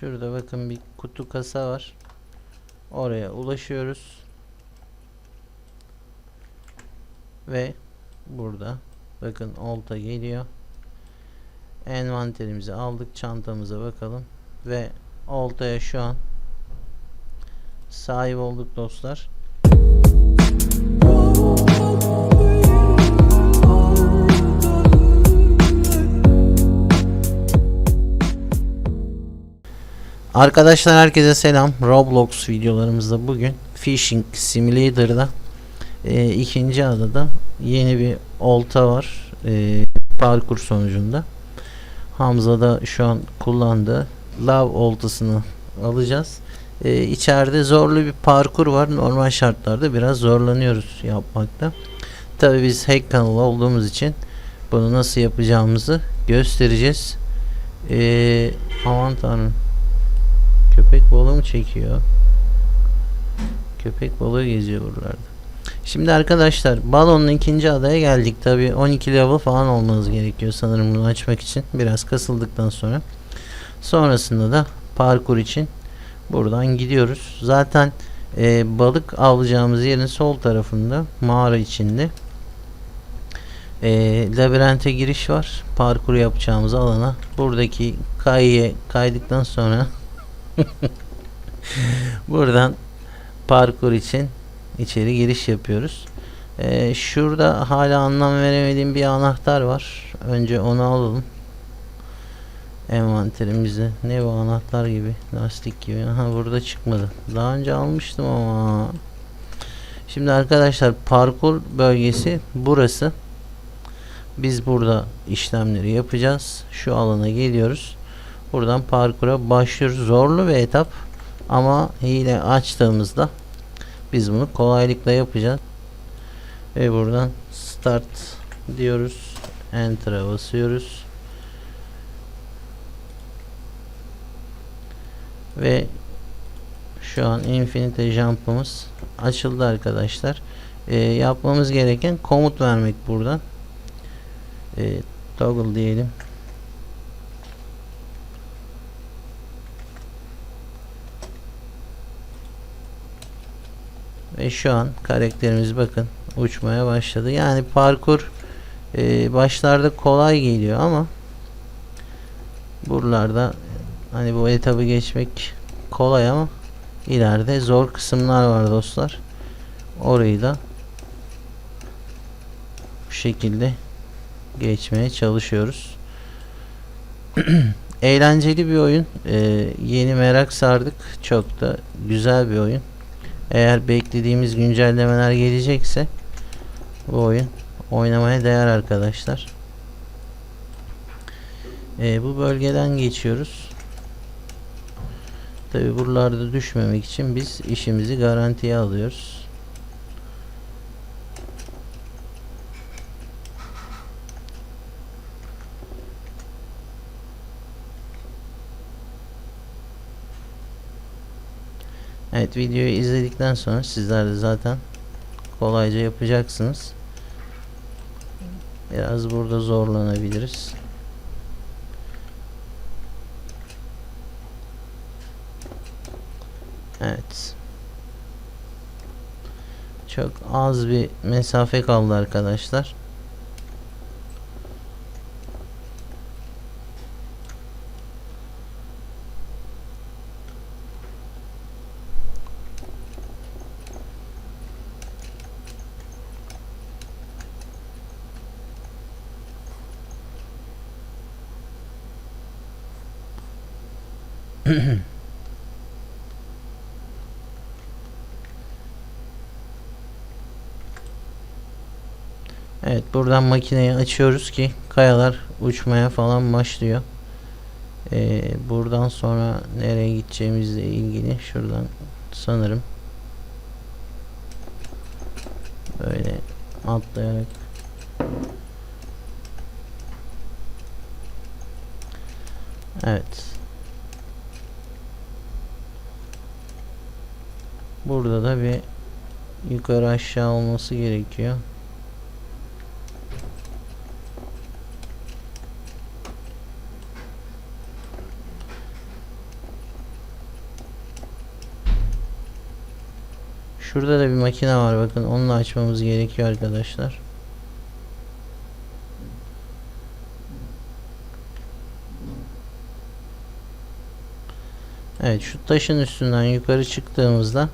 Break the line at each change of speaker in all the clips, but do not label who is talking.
Şurada bakın bir kutu kasa var. Oraya ulaşıyoruz. Ve burada bakın olta geliyor. Envanterimizi aldık. Çantamıza bakalım. Ve oltaya şu an sahip olduk dostlar. Arkadaşlar herkese selam. Roblox videolarımızda bugün Fishing Simulator'da e, ikinci adada yeni bir olta var. E, parkur sonucunda. Hamza da şu an kullandı. Lav oltasını alacağız. E, içeride zorlu bir parkur var. Normal şartlarda biraz zorlanıyoruz yapmakta. Tabi biz hack kanalı olduğumuz için bunu nasıl yapacağımızı göstereceğiz. E, aman tanrım. Köpek balığı mı çekiyor? Köpek balığı geziyor buralarda. Şimdi arkadaşlar balonun ikinci adaya geldik. Tabi 12 level falan olmanız gerekiyor sanırım bunu açmak için. Biraz kasıldıktan sonra. Sonrasında da parkur için buradan gidiyoruz. Zaten e, balık avlayacağımız yerin sol tarafında mağara içinde e, labirente giriş var. Parkur yapacağımız alana buradaki kayıya kaydıktan sonra Buradan parkur için içeri giriş yapıyoruz. Ee, şurada hala anlam veremediğim bir anahtar var. Önce onu alalım. Envanterimize. Ne bu anahtar gibi? Lastik gibi. Aha burada çıkmadı. Daha önce almıştım ama. Şimdi arkadaşlar parkur bölgesi burası. Biz burada işlemleri yapacağız. Şu alana geliyoruz. Buradan parkura başlıyoruz. Zorlu bir etap ama hile açtığımızda biz bunu kolaylıkla yapacağız. Ve buradan start diyoruz. Enter'a basıyoruz. Ve şu an Infinite Jump'ımız açıldı arkadaşlar. Ee, yapmamız gereken komut vermek buradan. Ee, toggle diyelim. Ve şu an karakterimiz bakın uçmaya başladı. Yani parkur e, başlarda kolay geliyor ama buralarda hani bu etabı geçmek kolay ama ileride zor kısımlar var dostlar. Orayı da bu şekilde geçmeye çalışıyoruz. Eğlenceli bir oyun. Ee, yeni merak sardık. Çok da güzel bir oyun. Eğer beklediğimiz güncellemeler gelecekse bu oyun oynamaya değer arkadaşlar. Ee, bu bölgeden geçiyoruz. Tabi buralarda düşmemek için biz işimizi garantiye alıyoruz. Evet videoyu izledikten sonra sizler de zaten kolayca yapacaksınız. Biraz burada zorlanabiliriz. Evet. Çok az bir mesafe kaldı arkadaşlar. Evet buradan makineyi açıyoruz ki kayalar uçmaya falan başlıyor. Ee, buradan sonra nereye gideceğimizle ilgili şuradan sanırım böyle atlayarak Evet. Burada da bir yukarı aşağı olması gerekiyor. Şurada da bir makine var bakın onunla açmamız gerekiyor arkadaşlar. Evet şu taşın üstünden yukarı çıktığımızda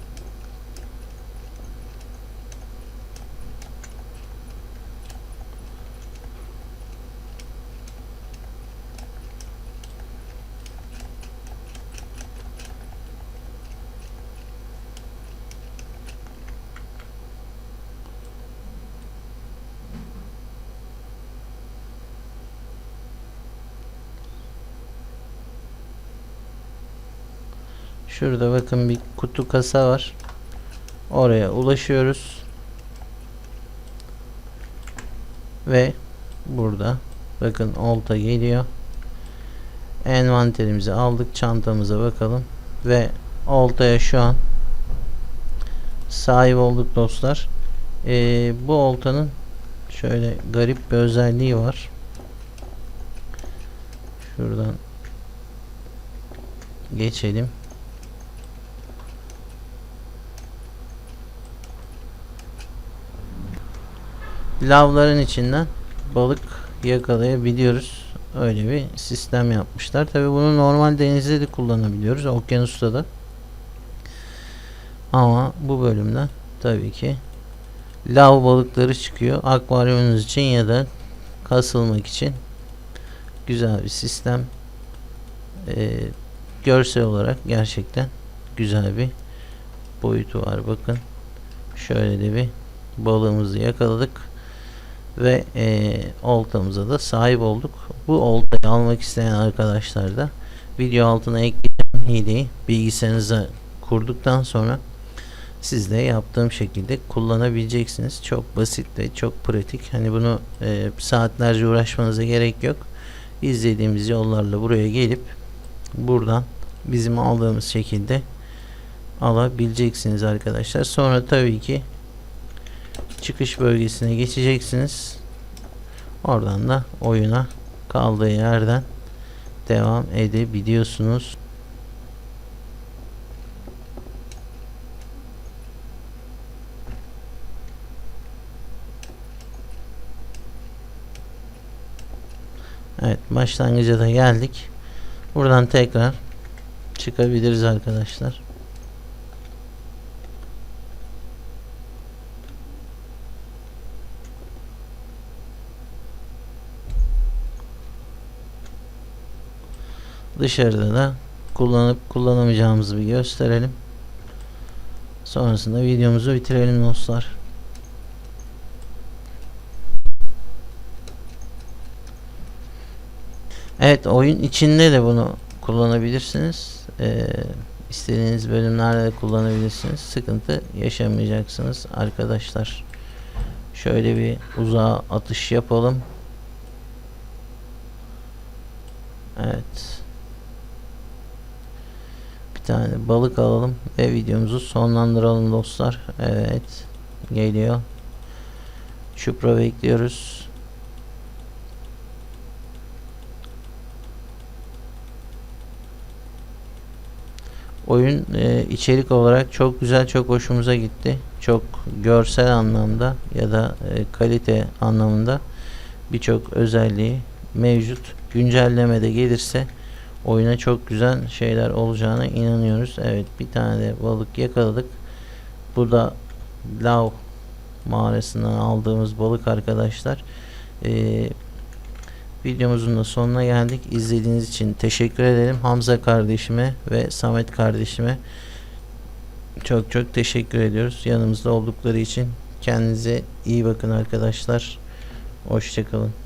Şurada bakın bir kutu kasa var. Oraya ulaşıyoruz. Ve burada bakın olta geliyor. Envanterimizi aldık. Çantamıza bakalım. Ve oltaya şu an sahip olduk dostlar. Ee, bu oltanın şöyle garip bir özelliği var. Şuradan geçelim. Lavların içinden balık yakalayabiliyoruz. Öyle bir sistem yapmışlar. Tabi bunu normal denizde de kullanabiliyoruz. Okyanusta da. Ama bu bölümden tabii ki lav balıkları çıkıyor. Akvaryumunuz için ya da kasılmak için güzel bir sistem. Ee, görsel olarak gerçekten güzel bir boyutu var. Bakın şöyle de bir balığımızı yakaladık ve e, oltamıza da sahip olduk. Bu oltayı almak isteyen arkadaşlar da video altına ekleyeceğim hileyi bilgisayarınıza kurduktan sonra siz de yaptığım şekilde kullanabileceksiniz. Çok basit ve çok pratik. Hani bunu e, saatlerce uğraşmanıza gerek yok. İzlediğimiz yollarla buraya gelip buradan bizim aldığımız şekilde alabileceksiniz arkadaşlar. Sonra tabii ki çıkış bölgesine geçeceksiniz. Oradan da oyuna kaldığı yerden devam edebiliyorsunuz. Evet başlangıca da geldik. Buradan tekrar çıkabiliriz arkadaşlar. Dışarıda da kullanıp kullanamayacağımızı bir gösterelim. Sonrasında videomuzu bitirelim dostlar. Evet oyun içinde de bunu kullanabilirsiniz. Ee, istediğiniz bölümlerde de kullanabilirsiniz. Sıkıntı yaşamayacaksınız arkadaşlar. Şöyle bir uzağa atış yapalım. Evet. Tane balık alalım ve videomuzu sonlandıralım dostlar. Evet. Geliyor. Çupra bekliyoruz. Oyun e, içerik olarak çok güzel, çok hoşumuza gitti. Çok görsel anlamda ya da e, kalite anlamında birçok özelliği mevcut. Güncelleme de gelirse oyuna çok güzel şeyler olacağına inanıyoruz. Evet bir tane de balık yakaladık. Bu da lav mağarasından aldığımız balık arkadaşlar. Ee, videomuzun da sonuna geldik. İzlediğiniz için teşekkür ederim. Hamza kardeşime ve Samet kardeşime çok çok teşekkür ediyoruz. Yanımızda oldukları için. Kendinize iyi bakın arkadaşlar. Hoşçakalın.